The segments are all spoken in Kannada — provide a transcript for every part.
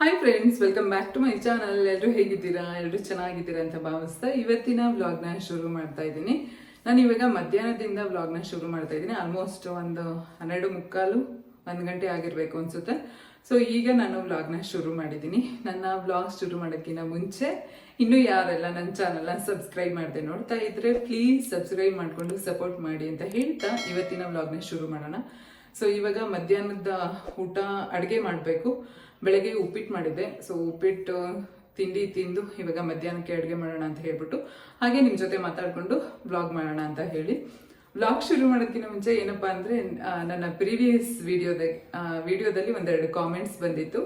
Hi friends welcome back to my channel ಎಲ್ಲರೂ ಹೇಗಿದ್ದೀರಾ? ಎಲ್ಲರೂ ಚೆನ್ನಾಗಿದ್ದೀರಾ ಅಂತ ಭಾವಿಸ್ತಾ ಇವತ್ತಿನ ವ್ಲಾಗ್ನ ಶುರು ಮಾಡ್ತಾ ಇದ್ದೀನಿ. ನಾನು ಇವಾಗ ಮಧ್ಯಾಹ್ನದಿಂದ ವ್ಲಾಗ್ನ ಶುರು ಮಾಡ್ತಾ ಇದ್ದೀನಿ. ಆಲ್ಮೋಸ್ಟ್ ಒಂದು ಹನ್ನೆರಡು ಮುಕ್ಕಾಲು, ಒಂದು ಗಂಟೆ ಆಗಿರಬೇಕು ಅನ್ಸುತ್ತೆ. ಸೊ ಈಗ ನಾನು ವ್ಲಾಗ್ನ ಶುರು ಮಾಡಿದ್ದೀನಿ. ನನ್ನ ವ್ಲಾಗ್ ಶುರು ಮಾಡೋಕ್ಕಿಂತ ಮುಂಚೆ, ಇನ್ನೂ ಯಾರೆಲ್ಲ ನನ್ನ ಚಾನಲ್ನ ಸಬ್ಸ್ಕ್ರೈಬ್ ಮಾಡಿದೆ ನೋಡ್ತಾ ಇದ್ರೆ ಪ್ಲೀಸ್ ಸಬ್ಸ್ಕ್ರೈಬ್ ಮಾಡಿಕೊಂಡು ಸಪೋರ್ಟ್ ಮಾಡಿ ಅಂತ ಹೇಳ್ತಾ ಇವತ್ತಿನ ವ್ಲಾಗ್ನ ಶುರು ಮಾಡೋಣ. ಸೊ ಇವಾಗ ಮಧ್ಯಾಹ್ನದ ಊಟ ಅಡುಗೆ ಮಾಡಬೇಕು. ಬೆಳಗ್ಗೆ ಉಪ್ಪಿಟ್ಟು ಮಾಡಿದ್ದೆ. ಸೊ ಉಪ್ಪಿಟ್ಟು, ತಿಂಡಿ ತಿಂದು ಇವಾಗ ಮಧ್ಯಾಹ್ನಕ್ಕೆ ಅಡುಗೆ ಮಾಡೋಣ ಅಂತ ಹೇಳ್ಬಿಟ್ಟು ಹಾಗೆ ನಿಮ್ಮ ಜೊತೆ ಮಾತಾಡಿಕೊಂಡು ಬ್ಲಾಗ್ ಮಾಡೋಣ ಅಂತ ಹೇಳಿ. ಬ್ಲಾಗ್ ಶುರು ಮಾಡೋದಕ್ಕಿಂತ ಮುಂಚೆ ಏನಪ್ಪಾ ಅಂದರೆ ನನ್ನ ಪ್ರೀವಿಯಸ್ ವಿಡಿಯೋದ ವಿಡಿಯೋದಲ್ಲಿ ಒಂದೆರಡು ಕಾಮೆಂಟ್ಸ್ ಬಂದಿತ್ತು.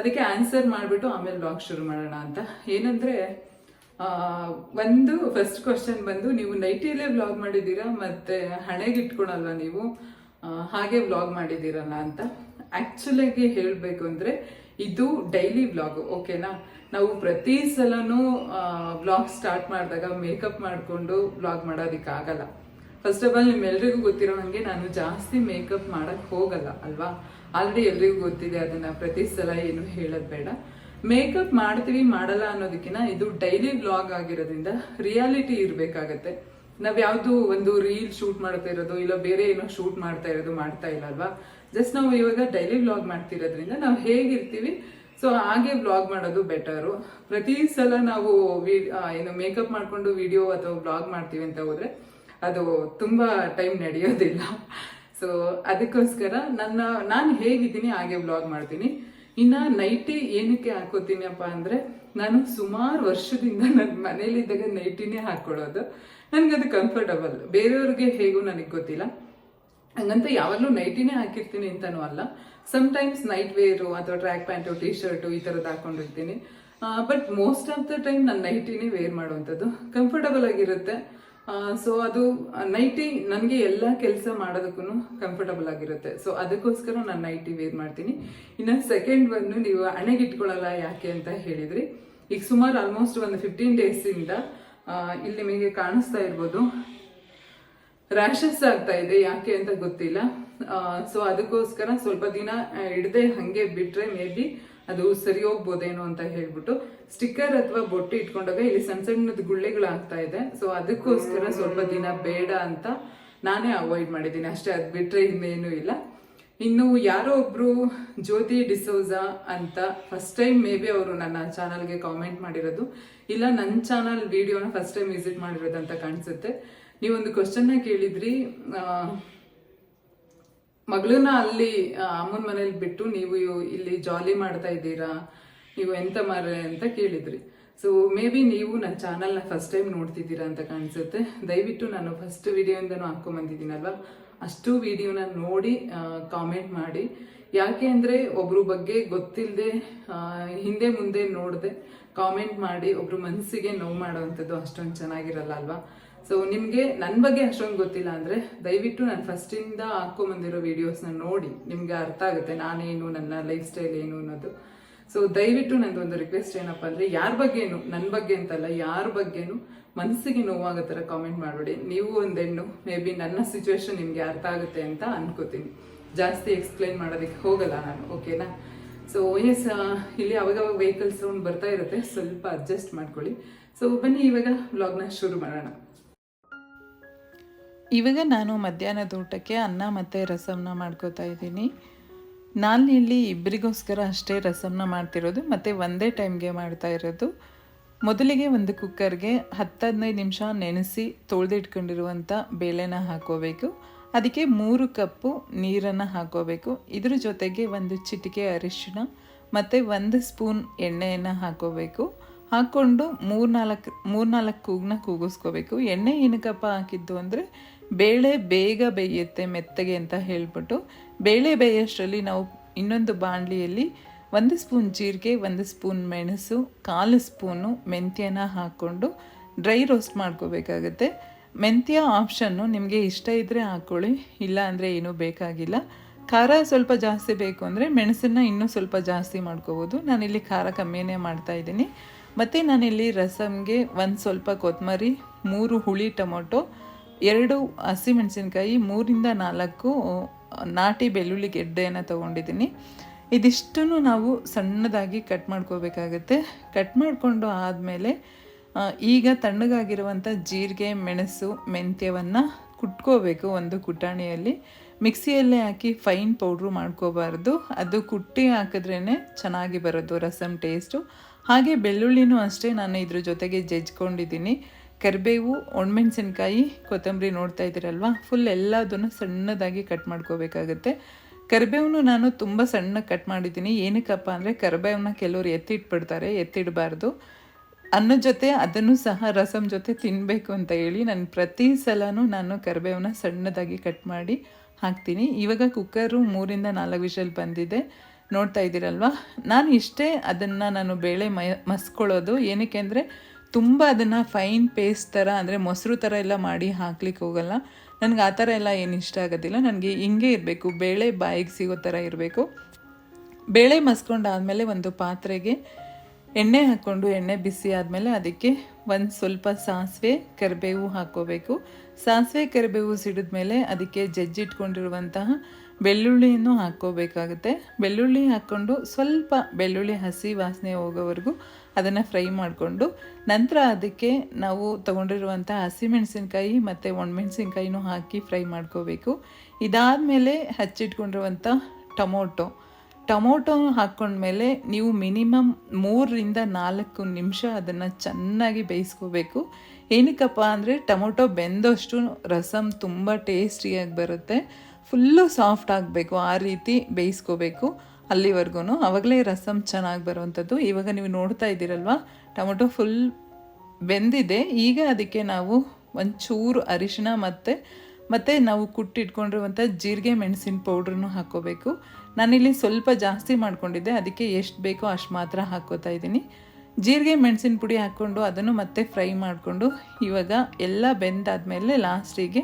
ಅದಕ್ಕೆ ಆನ್ಸರ್ ಮಾಡಿಬಿಟ್ಟು ಆಮೇಲೆ ಬ್ಲಾಗ್ ಶುರು ಮಾಡೋಣ ಅಂತ. ಏನಂದರೆ ಒಂದು ಫಸ್ಟ್ ಕ್ವಶನ್ ಬಂದು, ನೀವು ನೈಟಿಯಲ್ಲೇ ಬ್ಲಾಗ್ ಮಾಡಿದ್ದೀರಾ? ಮತ್ತೆ ಹಣೆಗೆ ಇಟ್ಕೊಳಲ್ವಾ ನೀವು? ಹಾಗೆ ವ್ಲಾಗ್ ಮಾಡಿದ್ದೀರಲ್ಲ ಅಂತ ಆ್ಯಕ್ಚುಲಾಗಿ ಹೇಳಬೇಕು ಅಂದರೆ ಇದು ಡೈಲಿ ವ್ಲಾಗು ಓಕೆನಾ ನಾವು ಪ್ರತಿ ಸಲನೂ ವ್ಲಾಗ್ ಸ್ಟಾರ್ಟ್ ಮಾಡಿದಾಗ ಮೇಕಪ್ ಮಾಡಿಕೊಂಡು ವ್ಲಾಗ್ ಮಾಡೋದಕ್ಕಾಗಲ್ಲ ಫಸ್ಟ್ ಆಫ್ ಆಲ್ ನಿಮ್ಮೆಲ್ರಿಗೂ ಗೊತ್ತಿರೋ ಹಾಗೆ ನಾನು ಜಾಸ್ತಿ ಮೇಕಪ್ ಮಾಡೋಕ್ಕೆ ಹೋಗಲ್ಲ, ಅಲ್ವಾ? ಆಲ್ರೆಡಿ ಎಲ್ರಿಗೂ ಗೊತ್ತಿದೆ, ಅದನ್ನ ಪ್ರತಿ ಸಲ ಏನು ಹೇಳೋದು ಬೇಡ. ಮೇಕಪ್ ಮಾಡ್ತೀವಿ, ಮಾಡಲ್ಲ ಅನ್ನೋದಕ್ಕಿಂತ ಇದು ಡೈಲಿ ವ್ಲಾಗ್ ಆಗಿರೋದ್ರಿಂದ ರಿಯಾಲಿಟಿ ಇರಬೇಕಾಗತ್ತೆ. ನಾವ್ ಯಾವ್ದು ಒಂದು ರೀಲ್ ಶೂಟ್ ಮಾಡ್ತಾ ಇರೋದು, ಇಲ್ಲ ಬೇರೆ ಏನೋ ಶೂಟ್ ಮಾಡ್ತಾ ಇರೋದು, ಮಾಡ್ತಾ ಇಲ್ಲ ಅಲ್ವಾ? ಜಸ್ಟ್ ನಾವು ಇವಾಗ ಡೈಲಿ ವ್ಲಾಗ್ ಮಾಡ್ತಿರೋದ್ರಿಂದ ನಾವು ಹೇಗಿರ್ತೀವಿ ಸೊ ಹಾಗೆ ವ್ಲಾಗ್ ಮಾಡೋದು ಬೆಟರು ಪ್ರತಿ ಸಲ ನಾವು ಏನು ಮೇಕಪ್ ಮಾಡ್ಕೊಂಡು ವಿಡಿಯೋ ಅಥವಾ ವ್ಲಾಗ್ ಮಾಡ್ತೀವಿ ಅಂತ ಹೋದ್ರೆ ಅದು ತುಂಬಾ ಟೈಮ್ ನಡೆಯೋದಿಲ್ಲ. ಸೊ ಅದಕ್ಕೋಸ್ಕರ ನನ್ನ, ನಾನು ಹೇಗಿದ್ದೀನಿ ಹಾಗೆ ವ್ಲಾಗ್ ಮಾಡ್ತೀನಿ. ಇನ್ನ ನೈಟಿ ಏನಕ್ಕೆ ಹಾಕೋತೀನಿಯಪ್ಪ ಅಂದ್ರೆ ನಾನು ಸುಮಾರು ವರ್ಷದಿಂದ ನನ್ನ ಮನೇಲಿದ್ದಾಗ ನೈಟಿನೇ ನನಗೆ ಅದು ಕಂಫರ್ಟಬಲ್ ಬೇರೆಯವ್ರಿಗೆ ಹೇಗೂ ನನಗೆ ಗೊತ್ತಿಲ್ಲ. ಹಂಗಂತ ಯಾವಾಗಲೂ ನೈಟಿನೇ ಹಾಕಿರ್ತೀನಿ ಅಂತಾನೂ ಅಲ್ಲ. ಟೈಮ್ಸ್ ನೈಟ್ ವೇರು ಅಥವಾ ಟ್ರ್ಯಾಕ್ ಪ್ಯಾಂಟು ಟಿ ಶರ್ಟು ಈ ಥರದ್ದು ಹಾಕೊಂಡಿರ್ತೀನಿ. But most of the time ನಾನು ನೈಟಿನೇ ವೇರ್ ಮಾಡುವಂಥದ್ದು. ಕಂಫರ್ಟಬಲ್ ಆಗಿರುತ್ತೆ. ಸೊ ಅದು ನೈಟಿ ನನಗೆ ಎಲ್ಲ ಕೆಲಸ ಮಾಡೋದಕ್ಕೂ ಕಂಫರ್ಟಬಲ್ ಆಗಿರುತ್ತೆ. ಸೊ ಅದಕ್ಕೋಸ್ಕರ ನಾನು ನೈಟಿ ವೇರ್ ಮಾಡ್ತೀನಿ. ಇನ್ನು ಸೆಕೆಂಡ್ ಬಂದು ನೀವು ಹಣೆಗೆ ಇಟ್ಕೊಳ್ಳಲ್ಲ ಯಾಕೆ ಅಂತ ಹೇಳಿದ್ರಿ ಈಗ ಸುಮಾರು ಆಲ್ಮೋಸ್ಟ್ ಒಂದು ಫಿಫ್ಟೀನ್ ಡೇಸಿಂದ ಇಲ್ಲಿ ನಿಮಗೆ ಕಾಣಿಸ್ತಾ ಇರ್ಬೋದು. ರ್ಯಾಷಸ್ ಆಗ್ತಾ ಇದೆ, ಯಾಕೆ ಅಂತ ಗೊತ್ತಿಲ್ಲ. ಸೊ ಅದಕ್ಕೋಸ್ಕರ ಸ್ವಲ್ಪ ದಿನ ಹಿಡದೆ ಹಂಗೆ ಬಿಟ್ರೆ ಮೇ ಬಿ ಅದು ಸರಿ ಹೋಗ್ಬೋದೇನೋ ಅಂತ ಹೇಳ್ಬಿಟ್ಟು ಸ್ಟಿಕ್ಕರ್ ಅಥವಾ ಬೊಟ್ಟು ಇಟ್ಕೊಂಡಾಗ ಇಲ್ಲಿ ಸಣ್ಣ ಸಣ್ಣದ ಗುಳ್ಳೆಗಳು ಆಗ್ತಾ ಇದೆ. ಸೊ ಅದಕ್ಕೋಸ್ಕರ ಸ್ವಲ್ಪ ದಿನ ಬೇಡ ಅಂತ ನಾನೇ ಅವಾಯ್ಡ್ ಮಾಡಿದ್ದೀನಿ. ಅಷ್ಟೇ, ಅದು ಬಿಟ್ರೆ ಇನ್ನೇನು ಇಲ್ಲ. ಇನ್ನು ಯಾರೋ ಒಬ್ರು ಜ್ಯೋತಿ ಡಿಸೋಜಾ ಅಂತ ಫಸ್ಟ್ ಟೈಮ್ ಮೇ ಬಿ ಅವರು ನನ್ನ ಚಾನಲ್ಗೆ ಕಾಮೆಂಟ್ ಮಾಡಿರೋದು. ಇಲ್ಲ ನನ್ನ ಚಾನಲ್ ವಿಡಿಯೋನ ಫಸ್ಟ್ ಟೈಮ್ ವಿಸಿಟ್ ಮಾಡಿರೋದು ಅಂತ ಕಾಣಿಸುತ್ತೆ. ನೀವೊಂದು ಕ್ವಶನ್ನ ಕೇಳಿದ್ರಿ ಮಗಳನ್ನ ಅಲ್ಲಿ ಅಮ್ಮನ ಮನೇಲಿ ಬಿಟ್ಟು ನೀವು ಇಲ್ಲಿ ಜಾಲಿ ಮಾಡ್ತಾ ಇದ್ದೀರಾ, ನೀವು ಎಂತ ಮಾರ್ರೆ ಅಂತ ಕೇಳಿದ್ರಿ. ಸೊ ಮೇ ಬಿ ನೀವು ನನ್ನ ಚಾನಲ್ನ ಫಸ್ಟ್ ಟೈಮ್ ನೋಡ್ತಿದ್ದೀರಾ ಅಂತ ಕಾಣಿಸುತ್ತೆ. ದಯವಿಟ್ಟು ನಾನು ಫಸ್ಟ್ ವಿಡಿಯೋಯಿಂದನೂ ಹಾಕೊಂಬಂದಿದ್ದೀನಲ್ವ ಅಷ್ಟು ವಿಡಿಯೋನ ನೋಡಿ ಕಾಮೆಂಟ್ ಮಾಡಿ. ಯಾಕೆ ಅಂದರೆ ಒಬ್ರ ಬಗ್ಗೆ ಗೊತ್ತಿಲ್ಲದೆ ಹಿಂದೆ ಮುಂದೆ ನೋಡದೆ ಕಾಮೆಂಟ್ ಮಾಡಿ ಒಬ್ರು ಮನಸ್ಸಿಗೆ ನೋವು ಮಾಡೋವಂಥದ್ದು ಅಷ್ಟೊಂದು ಚೆನ್ನಾಗಿರಲ್ಲ ಅಲ್ವಾ? ಸೊ ನಿಮಗೆ ನನ್ನ ಬಗ್ಗೆ ಅಷ್ಟೊಂದು ಗೊತ್ತಿಲ್ಲ ಅಂದರೆ ದಯವಿಟ್ಟು ನಾನು ಫಸ್ಟಿಂದ ಹಾಕೊಂಬಂದಿರೋ ವೀಡಿಯೋಸ್ನ ನೋಡಿ. ನಿಮಗೆ ಅರ್ಥ ಆಗುತ್ತೆ ನಾನೇನು, ನನ್ನ ಲೈಫ್ ಸ್ಟೈಲ್ ಏನು ಅನ್ನೋದು. ಸೊ ದಯವಿಟ್ಟು ನಂದೊಂದು ರಿಕ್ವೆಸ್ಟ್ ಏನಪ್ಪ ಅಂದರೆ, ಯಾರ ಬಗ್ಗೆನು ನನ್ನ ಬಗ್ಗೆ ಅಂತಲ್ಲ ಯಾರ ಬಗ್ಗೆನು ಮನಸ್ಸಿಗೆ ನೋವಾಗೋ ಥರ ಕಾಮೆಂಟ್ ಮಾಡಬೇಡಿ. ನೀವು ಒಂದು ಹೆಣ್ಣು ಮೇ ಬಿ ನನ್ನ ಸಿಚುವೇಶನ್ ನಿಮಗೆ ಅರ್ಥ ಆಗುತ್ತೆ ಅಂತ ಅನ್ಕೋತೀನಿ. ಜಾಸ್ತಿ ಎಕ್ಸ್ಪ್ಲೈನ್ ಮಾಡೋದಕ್ಕೆ ಹೋಗಲ್ಲ ನಾನು ಓಕೆನಾ ಸೊ ಎಸ್ ಇಲ್ಲಿ ಅವಾಗವಾಗ ವೆಹಿಕಲ್ಸ್ ಸೌಂಡ್ ಬರ್ತಾ ಇರುತ್ತೆ, ಸ್ವಲ್ಪ ಅಡ್ಜಸ್ಟ್ ಮಾಡ್ಕೊಳ್ಳಿ. ಸೊ ಬನ್ನಿ, ಇವಾಗ ವ್ಲಾಗ್ನ ಶುರು ಮಾಡೋಣ. ಇವಾಗ ನಾನು ಮಧ್ಯಾಹ್ನದ ಊಟಕ್ಕೆ ಅನ್ನ ಮತ್ತು ರಸಮ್ನ ಮಾಡ್ಕೋತಾ ಇದ್ದೀನಿ. ನಾನು ಇಲ್ಲಿ ಇಬ್ಬರಿಗೋಸ್ಕರ ಅಷ್ಟೇ ರಸಮ್ನ ಮಾಡ್ತಿರೋದು, ಮತ್ತು ಒಂದೇ ಟೈಮ್ಗೆ ಮಾಡ್ತಾ ಇರೋದು. ಮೊದಲಿಗೆ ಒಂದು ಕುಕ್ಕರ್ಗೆ ಹತ್ತು ಹದಿನೈದು ನಿಮಿಷ ನೆನೆಸಿ ತೊಳೆದಿಟ್ಕೊಂಡಿರುವಂಥ ಬೇಳೆನ ಹಾಕೋಬೇಕು. ಅದಕ್ಕೆ ಮೂರು ಕಪ್ಪು ನೀರನ್ನು ಹಾಕೋಬೇಕು. ಇದ್ರ ಜೊತೆಗೆ ಒಂದು ಚಿಟಿಕೆ ಅರಿಶಿಣ, ಮತ್ತು ಒಂದು ಸ್ಪೂನ್ ಎಣ್ಣೆಯನ್ನು ಹಾಕೋಬೇಕು. ಹಾಕ್ಕೊಂಡು ಮೂರ್ನಾಲ್ಕು ಮೂರ್ನಾಲ್ಕು ಕೂಗನ್ನ ಕೂಗಿಸ್ಕೋಬೇಕು. ಎಣ್ಣೆ ಏನಕ್ಕಪ್ಪ ಹಾಕಿದ್ದು ಅಂದರೆ ಬೇಳೆ ಬೇಗ ಬೇಯುತ್ತೆ ಮೆತ್ತಗೆ ಅಂತ ಹೇಳ್ಬಿಟ್ಟು ಬೇಳೆ ಬೇಯೋಷ್ಟರಲ್ಲಿ ನಾವು ಇನ್ನೊಂದು ಬಾಣಲಿಯಲ್ಲಿ ಒಂದು ಸ್ಪೂನ್ ಜೀರಿಗೆ, ಒಂದು ಸ್ಪೂನ್ ಮೆಣಸು, ಕಾಲು ಸ್ಪೂನು ಮೆಂತ್ಯನ ಹಾಕ್ಕೊಂಡು ಡ್ರೈ ರೋಸ್ಟ್ ಮಾಡ್ಕೋಬೇಕಾಗತ್ತೆ. ಮೆಂತ್ಯ ಆಪ್ಷನ್ನು ನಿಮಗೆ ಇಷ್ಟ ಇದ್ದರೆ ಹಾಕ್ಕೊಳ್ಳಿ ಇಲ್ಲ ಅಂದರೆ ಏನೂ ಬೇಕಾಗಿಲ್ಲ. ಖಾರ ಸ್ವಲ್ಪ ಜಾಸ್ತಿ ಬೇಕು ಅಂದರೆ ಮೆಣಸನ್ನು ಇನ್ನೂ ಸ್ವಲ್ಪ ಜಾಸ್ತಿ ಮಾಡ್ಕೋಬೋದು. ನಾನಿಲ್ಲಿ ಖಾರ ಕಮ್ಮಿನೇ ಮಾಡ್ತಾ ಇದ್ದೀನಿ. ಮತ್ತು ನಾನಿಲ್ಲಿ ರಸಮ್ಗೆ ಒಂದು ಸ್ವಲ್ಪ ಕೊತ್ತಂಬರಿ ಮೂರು ಹುಳಿ ಟೊಮೊಟೊ ಎರಡು ಹಸಿಮೆಣಸಿನ್ಕಾಯಿ ಮೂರಿಂದ ನಾಲ್ಕು ನಾಟಿ ಬೆಳ್ಳುಳ್ಳಿ ಗೆಡ್ಡೆಯನ್ನು ತೊಗೊಂಡಿದ್ದೀನಿ. ಇದಿಷ್ಟನ್ನು ನಾವು ಸಣ್ಣದಾಗಿ ಕಟ್ ಮಾಡ್ಕೋಬೇಕಾಗತ್ತೆ. ಕಟ್ ಮಾಡಿಕೊಂಡು ಆದಮೇಲೆ ಈಗ ತಣ್ಣಗಾಗಿರುವಂಥ ಜೀರಿಗೆ, ಮೆಣಸು, ಮೆಂತ್ಯವನ್ನು ಕುಟ್ಕೋಬೇಕು ಒಂದು ಕುಟಾಣಿಯಲ್ಲಿ. ಮಿಕ್ಸಿಯಲ್ಲೇ ಹಾಕಿ ಫೈನ್ ಪೌಡ್ರು ಮಾಡ್ಕೋಬಾರ್ದು. ಅದು ಕುಟ್ಟಿ ಹಾಕಿದ್ರೇ ಚೆನ್ನಾಗಿ ಬರೋದು ರಸಮ್ ಟೇಸ್ಟು. ಹಾಗೆ ಬೆಳ್ಳುಳ್ಳಿನೂ ಅಷ್ಟೇ ನಾನು ಇದ್ರ ಜೊತೆಗೆ ಜಜ್ಕೊಂಡಿದ್ದೀನಿ. ಕರಿಬೇವು, ಒಣಮೆಣಸಿನ್ಕಾಯಿ, ಕೊತ್ತಂಬರಿ ನೋಡ್ತಾ ಇದ್ದೀರಲ್ವಾ? ಫುಲ್ ಎಲ್ಲದನ್ನು ಸಣ್ಣದಾಗಿ ಕಟ್ ಮಾಡ್ಕೋಬೇಕಾಗತ್ತೆ. ಕರಿಬೇವನ್ನು ನಾನು ತುಂಬ ಸಣ್ಣ ಕಟ್ ಮಾಡಿದ್ದೀನಿ. ಏನಕ್ಕಪ್ಪ ಅಂದರೆ ಕರಿಬೇವನ್ನ ಕೆಲವರು ಎತ್ತಿಟ್ಬಿಡ್ತಾರೆ, ಎತ್ತಿಡಬಾರ್ದು. ಅನ್ನ ಜೊತೆ ಅದನ್ನು ಸಹ ರಸಮ್ ಜೊತೆ ತಿನ್ನಬೇಕು ಅಂತ ಹೇಳಿ ನಾನು ಪ್ರತಿ ಸಲನೂ ನಾನು ಕರಿಬೇವನ್ನ ಸಣ್ಣದಾಗಿ ಕಟ್ ಮಾಡಿ ಹಾಕ್ತೀನಿ. ಇವಾಗ ಕುಕ್ಕರು ಮೂರಿಂದ ನಾಲ್ಕು ವಿಷಲ್ ಬಂದಿದೆ. ನೋಡ್ತಾ ಇದ್ದೀರಲ್ವಾ? ನಾನು ಇಷ್ಟೇ ಅದನ್ನು ನಾನು ಬೇಳೆ ಮಯ ಮಸ್ಕೊಳ್ಳೋದು. ಏನಕ್ಕೆ ಅಂದರೆ ತುಂಬ ಅದನ್ನು ಫೈನ್ ಪೇಸ್ಟ್ ಥರ ಅಂದರೆ ಮೊಸರು ಥರ ಎಲ್ಲ ಮಾಡಿ ಹಾಕ್ಲಿಕ್ಕೆ ಹೋಗಲ್ಲ. ನನಗೆ ಆ ಥರ ಎಲ್ಲ ಏನು ಇಷ್ಟ ಆಗೋದಿಲ್ಲ. ನನಗೆ ಹಿಂಗೆ ಇರಬೇಕು. ಬೇಳೆ ಬಾಯಿಗೆ ಸಿಗೋ ಥರ ಇರಬೇಕು. ಬೇಳೆ ಮಸ್ಕೊಂಡಾದಮೇಲೆ ಒಂದು ಪಾತ್ರೆಗೆ ಎಣ್ಣೆ ಹಾಕ್ಕೊಂಡು ಎಣ್ಣೆ ಬಿಸಿ ಆದಮೇಲೆ ಅದಕ್ಕೆ ಒಂದು ಸ್ವಲ್ಪ ಸಾಸಿವೆ, ಕರಿಬೇವು ಹಾಕ್ಕೋಬೇಕು. ಸಾಸಿವೆ ಕರಿಬೇವು ಸಿಡಿದ ಮೇಲೆ ಅದಕ್ಕೆ ಜಜ್ಜಿಟ್ಕೊಂಡಿರುವಂತಹ ಬೆಳ್ಳುಳ್ಳಿಯನ್ನು ಹಾಕ್ಕೋಬೇಕಾಗುತ್ತೆ. ಬೆಳ್ಳುಳ್ಳಿ ಹಾಕ್ಕೊಂಡು ಸ್ವಲ್ಪ ಬೆಳ್ಳುಳ್ಳಿ ಹಸಿ ವಾಸನೆ ಹೋಗೋವರೆಗೂ ಅದನ್ನು ಫ್ರೈ ಮಾಡಿಕೊಂಡು ನಂತರ ಅದಕ್ಕೆ ನಾವು ತೊಗೊಂಡಿರುವಂಥ ಹಸಿಮೆಣಸಿನ್ಕಾಯಿ ಮತ್ತು ಒಣಮೆಣಸಿನ್ಕಾಯಿನೂ ಹಾಕಿ ಫ್ರೈ ಮಾಡ್ಕೋಬೇಕು. ಇದಾದಮೇಲೆ ಹಚ್ಚಿಟ್ಕೊಂಡಿರುವಂಥ ಟೊಮೊಟೊ. ಟೊಮೊಟೊ ಹಾಕ್ಕೊಂಡ್ಮೇಲೆ ನೀವು ಮಿನಿಮಮ್ ಮೂರರಿಂದ ನಾಲ್ಕು ನಿಮಿಷ ಅದನ್ನು ಚೆನ್ನಾಗಿ ಬೇಯಿಸ್ಕೋಬೇಕು. ಏನಕ್ಕಪ್ಪ ಅಂದರೆ ಟೊಮೊಟೊ ಬೆಂದಷ್ಟು ರಸಮ್ ತುಂಬ ಟೇಸ್ಟಿಯಾಗಿ ಬರುತ್ತೆ. ಫುಲ್ಲು ಸಾಫ್ಟ್ ಆಗಬೇಕು, ಆ ರೀತಿ ಬೇಯಿಸ್ಕೋಬೇಕು. ಅಲ್ಲಿವರೆಗೂ ಆವಾಗಲೇ ರಸಮ್ ಚೆನ್ನಾಗಿ ಬರುವಂಥದ್ದು. ಇವಾಗ ನೀವು ನೋಡ್ತಾ ಇದ್ದೀರಲ್ವ, ಟೊಮೊಟೊ ಫುಲ್ ಬೆಂದಿದೆ. ಈಗ ಅದಕ್ಕೆ ನಾವು ಒಂಚೂರು ಅರಿಶಿನ ಮತ್ತು ಮತ್ತು ನಾವು ಕುಟ್ಟಿಟ್ಕೊಂಡಿರುವಂಥ ಜೀರಿಗೆ ಮೆಣಸಿನ ಪೌಡ್ರನ್ನು ಹಾಕ್ಕೋಬೇಕು. ನಾನಿಲ್ಲಿ ಸ್ವಲ್ಪ ಜಾಸ್ತಿ ಮಾಡ್ಕೊಂಡಿದ್ದೆ, ಅದಕ್ಕೆ ಎಷ್ಟು ಬೇಕೋ ಅಷ್ಟು ಮಾತ್ರ ಹಾಕ್ಕೋತಾ ಇದ್ದೀನಿ. ಜೀರಿಗೆ ಮೆಣಸಿನ ಪುಡಿ ಹಾಕ್ಕೊಂಡು ಅದನ್ನು ಮತ್ತೆ ಫ್ರೈ ಮಾಡಿಕೊಂಡು ಇವಾಗ ಎಲ್ಲ ಬೆಂದಾದಮೇಲೆ ಲಾಸ್ಟಿಗೆ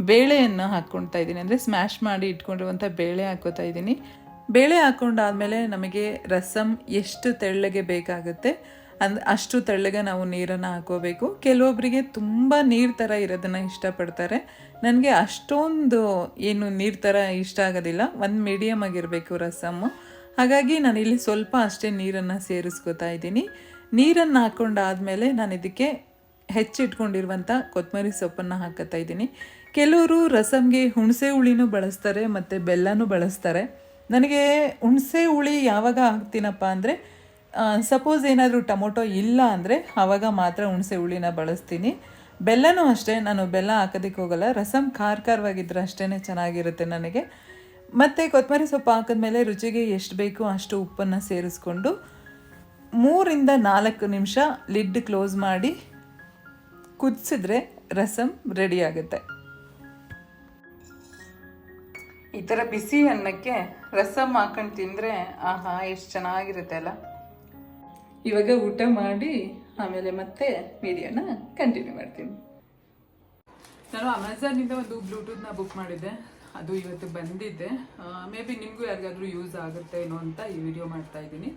ಬೇಳೆಯನ್ನು ಹಾಕ್ಕೊಳ್ತಾ ಇದ್ದೀನಿ. ಅಂದರೆ ಸ್ಮ್ಯಾಶ್ ಮಾಡಿ ಇಟ್ಕೊಂಡಿರುವಂಥ ಬೇಳೆ ಹಾಕೋತಾ ಇದ್ದೀನಿ. ಬೇಳೆ ಹಾಕ್ಕೊಂಡಾದಮೇಲೆ ನಮಗೆ ರಸಮ್ ಎಷ್ಟು ತೆಳ್ಳಗೆ ಬೇಕಾಗುತ್ತೆ ಅಂದ್ ಅಷ್ಟು ತೆಳ್ಳಗೆ ನಾವು ನೀರನ್ನು ಹಾಕೋಬೇಕು ಕೆಲವೊಬ್ಬರಿಗೆ ತುಂಬ ನೀರು ಥರ ಇರೋದನ್ನು ಇಷ್ಟಪಡ್ತಾರೆ. ನನಗೆ ಅಷ್ಟೊಂದು ಏನು ನೀರು ಥರ ಇಷ್ಟ ಆಗೋದಿಲ್ಲ. ಒಂದು ಮೀಡಿಯಮ್ ಆಗಿರಬೇಕು ರಸಮ್ಮು. ಹಾಗಾಗಿ ನಾನು ಇಲ್ಲಿ ಸ್ವಲ್ಪ ಅಷ್ಟೇ ನೀರನ್ನು ಸೇರಿಸ್ಕೋತಾ ಇದ್ದೀನಿ. ನೀರನ್ನು ಹಾಕ್ಕೊಂಡಾದಮೇಲೆ ನಾನು ಇದಕ್ಕೆ ಹೆಚ್ಚಿಟ್ಕೊಂಡಿರುವಂಥ ಕೊತ್ತಂಬರಿ ಸೊಪ್ಪನ್ನು ಹಾಕತ್ತಾ ಇದ್ದೀನಿ. ಕೆಲವರು ರಸಮ್ಗೆ ಹುಣಸೆ ಹುಳಿನೂ ಬಳಸ್ತಾರೆ, ಮತ್ತು ಬೆಲ್ಲನೂ ಬಳಸ್ತಾರೆ. ನನಗೆ ಹುಣಸೆ ಹುಳಿ ಯಾವಾಗ ಹಾಕ್ತೀನಪ್ಪ ಅಂದರೆ ಸಪೋಸ್ ಏನಾದರೂ ಟೊಮೊಟೊ ಇಲ್ಲ ಅಂದರೆ ಆವಾಗ ಮಾತ್ರ ಹುಣಸೆ ಹುಳಿನ ಬಳಸ್ತೀನಿ. ಬೆಲ್ಲನೂ ಅಷ್ಟೇ, ನಾನು ಬೆಲ್ಲ ಹಾಕೋದಕ್ಕೆ ಹೋಗಲ್ಲ ರಸಮ್ ಖಾರ ಖಾರವಾಗಿದ್ದರೆ ಅಷ್ಟೇ ಚೆನ್ನಾಗಿರುತ್ತೆ ನನಗೆ. ಮತ್ತು ಕೊತ್ತಂಬರಿ ಸೊಪ್ಪು ಹಾಕಿದ್ಮೇಲೆ ರುಚಿಗೆ ಎಷ್ಟು ಬೇಕೋ ಅಷ್ಟು ಉಪ್ಪನ್ನು ಸೇರಿಸ್ಕೊಂಡು ಮೂರಿಂದ ನಾಲ್ಕು ನಿಮಿಷ ಲಿಡ್ ಕ್ಲೋಸ್ ಮಾಡಿ ಕುದಿಸಿದ್ರೆ ರಸಮ್ ರೆಡಿ ಆಗುತ್ತೆ. ಈ ಥರ ಬಿಸಿ ಅನ್ನಕ್ಕೆ ರಸಮ್ ಹಾಕೊಂಡು ತಿಂದರೆ ಆಹಾ, ಎಷ್ಟು ಚೆನ್ನಾಗಿರುತ್ತೆ ಅಲ್ಲ? ಇವಾಗ ಊಟ ಮಾಡಿ ಆಮೇಲೆ ಮತ್ತೆ ವಿಡಿಯೋನ ಕಂಟಿನ್ಯೂ ಮಾಡ್ತೀನಿ. ನಾನು ಅಮೆಝಾನಿಂದ ಒಂದು ಬ್ಲೂಟೂತ್ನ ಬುಕ್ ಮಾಡಿದ್ದೆ. ಅದು ಇವತ್ತು ಬಂದಿದ್ದೆ ಮೇ ಬಿ ನಿಮಗೂ ಯಾರಿಗಾದರೂ ಯೂಸ್ ಆಗುತ್ತೆ ಏನೋ ಅಂತ ಈ ವಿಡಿಯೋ ಮಾಡ್ತಾ ಇದ್ದೀನಿ.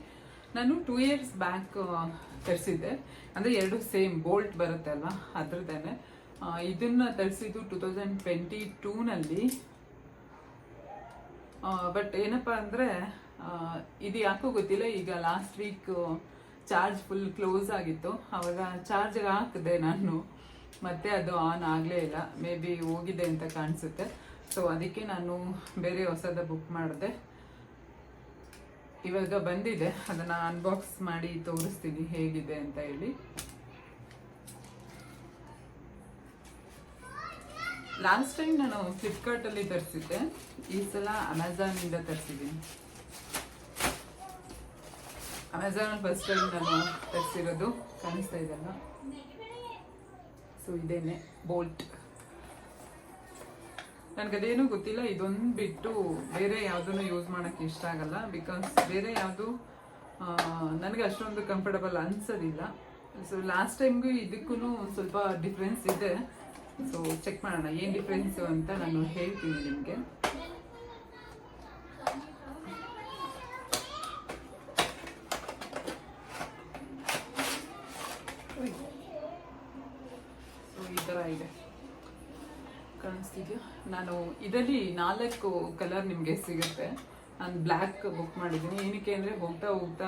ನಾನು ಟೂ ಇಯರ್ಸ್ ಬ್ಯಾಕ್ ತರಿಸಿದ್ದೆ. ಅಂದರೆ ಎರಡು ಸೇಮ್ ಬೋಲ್ಟ್ ಬರುತ್ತೆ ಅಲ್ವಾ? ಅದ್ರದ್ದೇನೆ. ಇದನ್ನು ತರಿಸಿದ್ದು ಟೂ ತೌಸಂಡ್ ಟ್ವೆಂಟಿ ಟೂನಲ್ಲಿ ಬಟ್ ಏನಪ್ಪ ಅಂದರೆ ಇದು ಯಾಕೋ ಗೊತ್ತಿಲ್ಲ, ಈಗ last week charge full close ಆಗಿತ್ತು. ಅವಾಗ ಚಾರ್ಜ್ಗೆ ಹಾಕಿದೆ ನಾನು. ಮತ್ತೆ ಅದು ಆನ್ ಆಗಲೇ ಇಲ್ಲ. ಮೇ ಬಿ ಹೋಗಿದೆ ಅಂತ ಕಾಣಿಸುತ್ತೆ. ಸೊ ಅದಕ್ಕೆ ನಾನು ಬೇರೆ ಹೊಸದ ಬುಕ್ ಮಾಡಿದೆ. ಇವಾಗ ಬಂದಿದೆ. ಅದನ್ನು ಅನ್ಬಾಕ್ಸ್ ಮಾಡಿ ತೋರಿಸ್ತೀನಿ ಹೇಗಿದೆ ಅಂತ ಹೇಳಿ. ಲಾಸ್ಟ್ ಟೈಮ್ ನಾನು ಫ್ಲಿಪ್ಕಾರ್ಟಲ್ಲಿ ತರಿಸಿದ್ದೆ. ಈ ಸಲ ಅಮೆಝಾನಿಂದ ತರಿಸಿದ್ದೀನಿ. ಅಮೆಝಾನ್ ಫಸ್ಟ್ ಟೈಮ್ ನಾನು ತರಿಸಿರೋದು ಕಾಣಿಸ್ತಾ ಇದೆಲ್ಲ ಸೊ ಇದೇನೆ ಬೋಲ್ಟ್ ನನಗದೇನು ಗೊತ್ತಿಲ್ಲ, ಇದೊಂದು ಬಿಟ್ಟು ಬೇರೆ ಯಾವುದನ್ನು ಯೂಸ್ ಮಾಡೋಕ್ಕೆ ಇಷ್ಟ ಆಗಲ್ಲ. ಬಿಕಾಸ್ ಬೇರೆ ಯಾವುದು ನನಗೆ ಅಷ್ಟೊಂದು ಕಂಫರ್ಟಬಲ್ ಅನ್ಸೋದಿಲ್ಲ. ಸೊ ಲಾಸ್ಟ್ ಟೈಮ್ಗೂ ಇದಕ್ಕೂ ಸ್ವಲ್ಪ ಡಿಫ್ರೆನ್ಸ್ ಇದೆ. ಸೊ ಚೆಕ್ ಮಾಡೋಣ, ಏನು ಡಿಫ್ರೆನ್ಸು ಅಂತ ನಾನು ಹೇಳ್ತೀನಿ ನಿಮಗೆ ಸೊ ಈ ಥರ ಇದೆ ನಾನು ಇದರಲ್ಲಿ ನಾಲ್ಕು ಕಲರ್ ನಿಮಗೆ ಸಿಗುತ್ತೆ. ನಾನು ಬ್ಲ್ಯಾಕ್ ಬುಕ್ ಮಾಡಿದ್ದೀನಿ. ಏನಕ್ಕೆ ಅಂದರೆ ಹೋಗ್ತಾ ಹೋಗ್ತಾ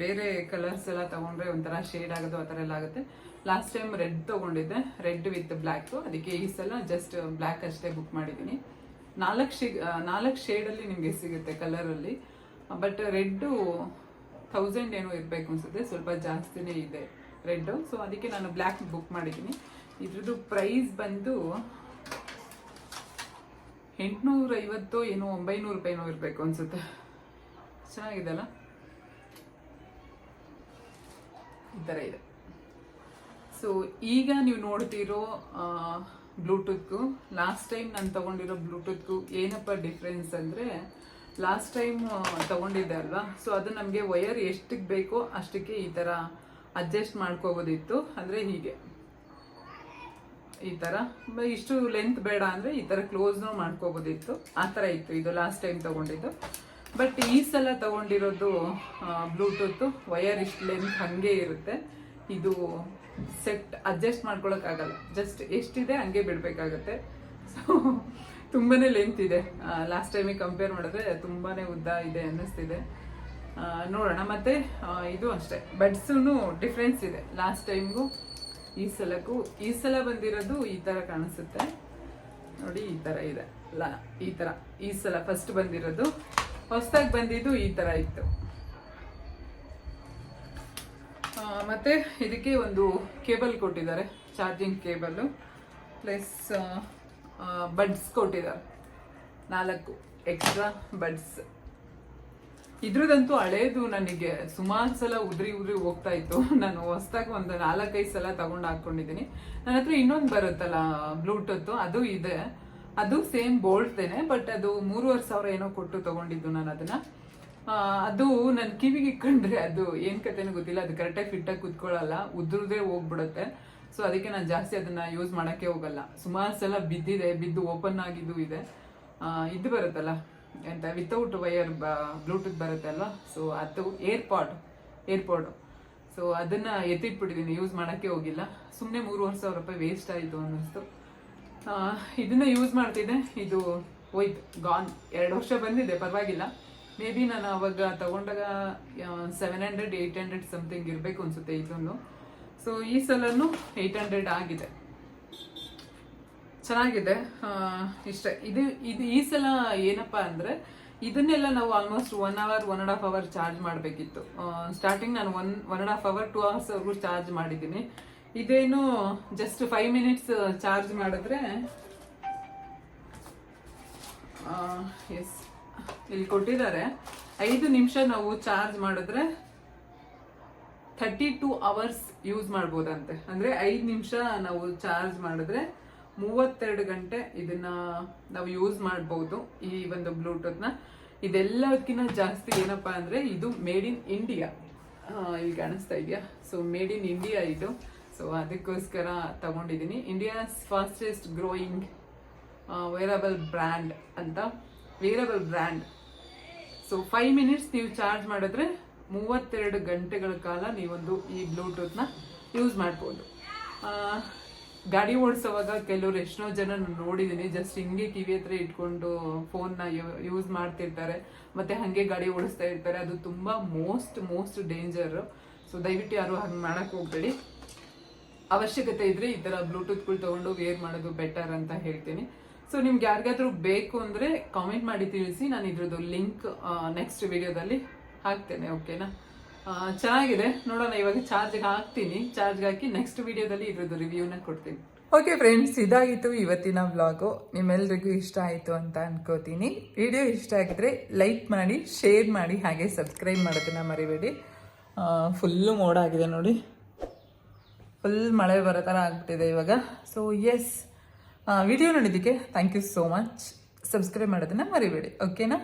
ಬೇರೆ ಕಲರ್ಸ್ ಎಲ್ಲ ತೊಗೊಂಡ್ರೆ ಒಂಥರ ಶೇಡ್ ಆಗೋದು ಆ ಥರ ಎಲ್ಲ ಆಗುತ್ತೆ. ಲಾಸ್ಟ್ ಟೈಮ್ ರೆಡ್ ತೊಗೊಂಡಿದ್ದೆ. ರೆಡ್ ವಿತ್ ಬ್ಲ್ಯಾಕು ಅದಕ್ಕೆ ಈ ಸಲ ಜಸ್ಟ್ ಬ್ಲ್ಯಾಕ್ ಅಷ್ಟೇ ಬುಕ್ ಮಾಡಿದ್ದೀನಿ. ನಾಲ್ಕು ಶೇ ನಾಲ್ಕು ಶೇಡಲ್ಲಿ ನಿಮಗೆ ಸಿಗುತ್ತೆ ಕಲರಲ್ಲಿ ಬಟ್ ರೆಡ್ಡು ಥೌಸಂಡ್ ಏನೋ ಇರಬೇಕು ಅನಿಸುತ್ತೆ. ಸ್ವಲ್ಪ ಜಾಸ್ತಿನೇ ಇದೆ ರೆಡ್ಡು ಸೊ ಅದಕ್ಕೆ ನಾನು ಬ್ಲ್ಯಾಕ್ ಬುಕ್ ಮಾಡಿದ್ದೀನಿ. ಇದ್ರದ್ದು ಪ್ರೈಸ್ ಬಂದು ಎಂಟುನೂರ ಐವತ್ತು ಏನೋ ಒಂಬೈನೂರು ರೂಪಾಯಿನೋ ಇರಬೇಕು ಅನ್ಸುತ್ತೆ. ಚೆನ್ನಾಗಿದೆಲ್ಲ ಈ ಥರ ಇದೆ. ಸೊ ಈಗ ನೀವು ನೋಡ್ತಿರೋ ಬ್ಲೂಟೂತ್ಗೂ ಲಾಸ್ಟ್ ಟೈಮ್ ನಾನು ತಗೊಂಡಿರೋ ಬ್ಲೂಟೂತ್ಗೂ ಏನಪ್ಪ ಡಿಫ್ರೆನ್ಸ್ ಅಂದರೆ ಲಾಸ್ಟ್ ಟೈಮ್ ತಗೊಂಡಿದ್ದೆ ಅಲ್ವಾ? ಸೊ ಅದು ನಮಗೆ ವಯರ್ ಎಷ್ಟಕ್ಕೆ ಬೇಕೋ ಅಷ್ಟಕ್ಕೆ ಈ ಥರ ಅಡ್ಜಸ್ಟ್ ಮಾಡ್ಕೋಬೋದಿತ್ತು. ಅಂದರೆ ಹೀಗೆ. ಈ ಥರ ಇಷ್ಟು ಲೆಂತ್ ಬೇಡ ಅಂದರೆ ಈ ಥರ ಕ್ಲೋಸ್ನು ಮಾಡ್ಕೋಬೋದಿತ್ತು. ಆ ಥರ ಇತ್ತು. ಇದು ಲಾಸ್ಟ್ ಟೈಮ್ ತಗೊಂಡಿದ್ದು. ಬಟ್ ಈ ಸಲ ತಗೊಂಡಿರೋದು ಬ್ಲೂಟೂತ್ ವಯರ್ ಇಷ್ಟು ಲೆಂತ್ ಹಾಗೆ ಇರುತ್ತೆ. ಇದು ಸೆಟ್ ಅಡ್ಜಸ್ಟ್ ಮಾಡ್ಕೊಳಕ್ಕಾಗಲ್ಲ ಜಸ್ಟ್ ಎಷ್ಟಿದೆ ಹಂಗೆ ಬಿಡಬೇಕಾಗತ್ತೆ. ಸೊ ತುಂಬಾನೇ ಲೆಂತ್ ಇದೆ. ಲಾಸ್ಟ್ ಟೈಮಿಗೆ ಕಂಪೇರ್ ಮಾಡಿದ್ರೆ ತುಂಬಾನೇ ಉದ್ದ ಇದೆ ಅನ್ನಿಸ್ತಿದೆ. ನೋಡೋಣ. ಮತ್ತೆ ಇದು ಅಷ್ಟೇ. ಬಡ್ಸೂ ಡಿಫ್ರೆನ್ಸ್ ಇದೆ. ಲಾಸ್ಟ್ ಟೈಮ್ಗೂ ಈ ಸಲಕ್ಕೂ, ಈ ಸಲ ಬಂದಿರೋದು ಈ ತರ ಕಾಣಿಸುತ್ತೆ. ನೋಡಿ, ಈ ತರ ಇದೆ. ಲಾ, ಈ ತರ. ಈ ಸಲ ಫಸ್ಟ್ ಬಂದಿರೋದು. ಹೊಸದಾಗಿ ಬಂದಿದ್ದು ಈ ತರ ಇತ್ತು. ಮತ್ತೆ ಇದಕ್ಕೆ ಒಂದು ಕೇಬಲ್ ಕೊಟ್ಟಿದ್ದಾರೆ. ಚಾರ್ಜಿಂಗ್ ಕೇಬಲ್ ಪ್ಲಸ್ ಬಡ್ಸ್ ಕೊಟ್ಟಿದ್ದಾರೆ. ನಾಲ್ಕು ಎಕ್ಸ್ಟ್ರಾ ಬಡ್ಸ್ ಇದ್ರದಂತೂ ಹಳೇದು ನನಗೆ ಸುಮಾರು ಸಲ ಉದ್ರಿ ಉದ್ರಿ ಹೋಗ್ತಾ ಇತ್ತು. ನಾನು ಹೊಸ್ದಾಗಿ ಒಂದು ನಾಲ್ಕೈದು ಸಲ ತಗೊಂಡು ಹಾಕೊಂಡಿದ್ದೀನಿ ನನ್ನ ಹತ್ರ ಇನ್ನೊಂದು ಬರುತ್ತಲ್ಲ ಬ್ಲೂಟೂತ್ ಅದು ಇದೆ. ಅದು ಸೇಮ್ ಬೋಲ್ಡ್ದೇನೆ ಬಟ್ ಅದು ಮೂರುವರೆ ಸಾವಿರ ಏನೋ ಕೊಟ್ಟು ತಗೊಂಡಿದ್ದು ನಾನು ಅದನ್ನ. ಅದು ನನ್ನ ಕಿವಿಗೆ ಇಕ್ಕಂಡ್ರೆ ಅದು ಏನ್ ಕತೆನೂ ಗೊತ್ತಿಲ್ಲ, ಅದು ಕರೆಕ್ಟಾಗಿ ಫಿಟ್ಟಾಗಿ ಕುತ್ಕೊಳ್ಳಲ್ಲ ಉದ್ರದೇ ಹೋಗ್ಬಿಡುತ್ತೆ. ಸೊ ಅದಕ್ಕೆ ನಾನು ಜಾಸ್ತಿ ಅದನ್ನ ಯೂಸ್ ಮಾಡಕ್ಕೆ ಹೋಗಲ್ಲ. ಸುಮಾರು ಸಲ ಬಿದ್ದಿದೆ, ಬಿದ್ದು ಓಪನ್ ಆಗಿದ್ದು ಇದೆ. ಇದು ಬರುತ್ತಲ್ಲ ಎಂತ ವಿತೌಟ್ ವಯರ್ ಬ್ಲೂಟೂತ್ ಬರುತ್ತೆ ಅಲ್ಲ ಸೊ ಅದು ಏರ್ಪಾಡ್ ಏರ್ಪಾಡ್ ಸೊ ಅದನ್ನ ಎತ್ತಿಟ್ಬಿಟ್ಟಿದ್ದೀನಿ ಯೂಸ್ ಮಾಡಕ್ಕೆ ಹೋಗಿಲ್ಲ. ಸುಮ್ಮನೆ ಮೂರುವರೆ ಸಾವಿರ ರೂಪಾಯಿ ವೇಸ್ಟ್ ಆಯಿತು ಅನ್ನಿಸ್ತು. ಇದನ್ನ ಯೂಸ್ ಮಾಡ್ತಿದ್ದೆ. ಇದು, ಹೋಯ್ತು ಗಾನ್ ಎರಡು ವರ್ಷ ಬಂದಿದೆ, ಪರವಾಗಿಲ್ಲ. ಮೇ ಬಿ ನಾನು ಅವಾಗ ತಗೊಂಡಾಗ seven hundred eight hundred something ಇರಬೇಕು ಅನ್ಸುತ್ತೆ ಇದೊಂದು ಸೊ ಈ ಸಲನು ಏಯ್ಟ್ ಹಂಡ್ರೆಡ್ ಆಗಿದೆ. ಚೆನ್ನಾಗಿದೆ. ಇಷ್ಟ. ಇದು ಇದು ಈ ಸಲ ಏನಪ್ಪ ಅಂದ್ರೆ ಇದನ್ನೆಲ್ಲ ನಾವು almost one hour one and half hour charge ಮಾಡಬೇಕಿತ್ತು. ಸ್ಟಾರ್ಟಿಂಗ್ ನಾನು one one and half hour two ಅವರ್ಸ್ವರೆಗೂ charge ಮಾಡಿದ್ದೀನಿ. ಇದೇನು ಜಸ್ಟ್ ಫೈವ್ ಮಿನಿಟ್ಸ್ ಚಾರ್ಜ್ ಮಾಡಿದ್ರೆ ಎಸ್ ಇಲ್ಲಿ ಕೊಟ್ಟಿದ್ದಾರೆ. ಐದು ನಿಮಿಷ ನಾವು ಚಾರ್ಜ್ ಮಾಡಿದ್ರೆ ಥರ್ಟಿ ಟೂ ಅವರ್ಸ್ ಯೂಸ್ ಮಾಡ್ಬೋದಂತೆ. ಅಂದ್ರೆ ಐದು ನಿಮಿಷ ನಾವು ಚಾರ್ಜ್ ಮಾಡಿದ್ರೆ ಮೂವತ್ತೆರಡು ಗಂಟೆ ಇದನ್ನ ನಾವು ಯೂಸ್ ಮಾಡ್ಬೋದು ಈ ಒಂದು ಬ್ಲೂಟೂತ್ನ. ಇದೆಲ್ಲಕ್ಕಿಂತ ಜಾಸ್ತಿ ಏನಪ್ಪಾ ಅಂದ್ರೆ ಇದು ಮೇಡ್ ಇನ್ ಇಂಡಿಯಾ ಇಲ್ಲಿ ಕಾಣಿಸ್ತಾ ಇದೆಯಾ? ಸೊ ಮೇಡ್ ಇನ್ ಇಂಡಿಯಾ ಇದು. ಸೊ ಅದಕ್ಕೋಸ್ಕರ ತಗೊಂಡಿದ್ದೀನಿ India's fastest growing wearable brand ಅಂತ. Wearable brand so five minutes ನೀವು ಚಾರ್ಜ್ ಮಾಡಿದ್ರೆ ಮೂವತ್ತೆರಡು ಗಂಟೆಗಳ ಕಾಲ ನೀವೊಂದು ಈ ಬ್ಲೂಟೂತ್ನ ಯೂಸ್ ಮಾಡ್ಬೋದು. ಗಾಡಿ ಓಡಿಸೋವಾಗ ಕೆಲವರು ಎಷ್ಟೋ ಜನ ನೋಡಿದೀನಿ ನೋಡಿದ್ದೀನಿ ಜಸ್ಟ್ ಹಿಂಗೆ ಕಿವಿ ಹತ್ರ ಇಟ್ಕೊಂಡು ಫೋನ್ನ ಯೂಸ್ ಮಾಡ್ತಿರ್ತಾರೆ. ಮತ್ತೆ ಹಾಗೆ ಗಾಡಿ ಓಡಿಸ್ತಾ ಇರ್ತಾರೆ. ಅದು ತುಂಬಾ ಮೋಸ್ಟ್ ಮೋಸ್ಟ್ ಡೇಂಜರ್ ಸೊ ದಯವಿಟ್ಟು ಯಾರು ಹಂಗೆ ಮಾಡಕ್ ಹೋಗ್ಬೇಡಿ. ಅವಶ್ಯಕತೆ ಇದ್ರೆ ಈ ತರ ಬ್ಲೂಟೂತ್ಗಳು ತಗೊಂಡು ವೇರ್ ಮಾಡೋದು ಬೆಟರ್ ಅಂತ ಹೇಳ್ತೀನಿ. ಸೊ ನಿಮ್ಗೆ ಯಾರಿಗಾದ್ರೂ ಬೇಕು ಅಂದ್ರೆ ಕಾಮೆಂಟ್ ಮಾಡಿ ತಿಳಿಸಿ. ನಾನು ಇದ್ರದ್ದು ಲಿಂಕ್ ನೆಕ್ಸ್ಟ್ ವಿಡಿಯೋದಲ್ಲಿ ಹಾಕ್ತೇನೆ ಓಕೆನಾ ಚೆನ್ನಾಗಿದೆ. ನೋಡೋಣ, ಇವಾಗ ಚಾರ್ಜ್ಗೆ ಹಾಕ್ತೀನಿ. ಚಾರ್ಜ್ಗೆ ಹಾಕಿ ನೆಕ್ಸ್ಟ್ ವಿಡಿಯೋದಲ್ಲಿ ಇದ್ರದ್ದು ರಿವ್ಯೂನ ಕೊಡ್ತೀನಿ. ಓಕೆ ಫ್ರೆಂಡ್ಸ್ ಇದಾಗಿತ್ತು ಇವತ್ತಿನ ವ್ಲಾಗು ನಿಮ್ಮೆಲ್ರಿಗೂ ಇಷ್ಟ ಆಯಿತು ಅಂತ ಅನ್ಕೋತೀನಿ. ವಿಡಿಯೋ ಇಷ್ಟ ಆಗಿದ್ರೆ ಲೈಕ್ ಮಾಡಿ ಶೇರ್ ಮಾಡಿ, ಹಾಗೆ ಸಬ್ಸ್ಕ್ರೈಬ್ ಮಾಡೋದನ್ನ ಮರಿಬೇಡಿ. ಫುಲ್ಲು ಮೋಡ ಆಗಿದೆ ನೋಡಿ. ಫುಲ್ ಮಳೆ ಬರೋ ಥರ ಆಗ್ಬಿಟ್ಟಿದೆ ಇವಾಗ. ಸೊ ಎಸ್ ವಿಡಿಯೋ ನೋಡಿದ್ದಕ್ಕೆ thank you so much subscribe ಮಾಡೋದನ್ನ ಮರಿಬೇಡಿ. ಓಕೆನಾ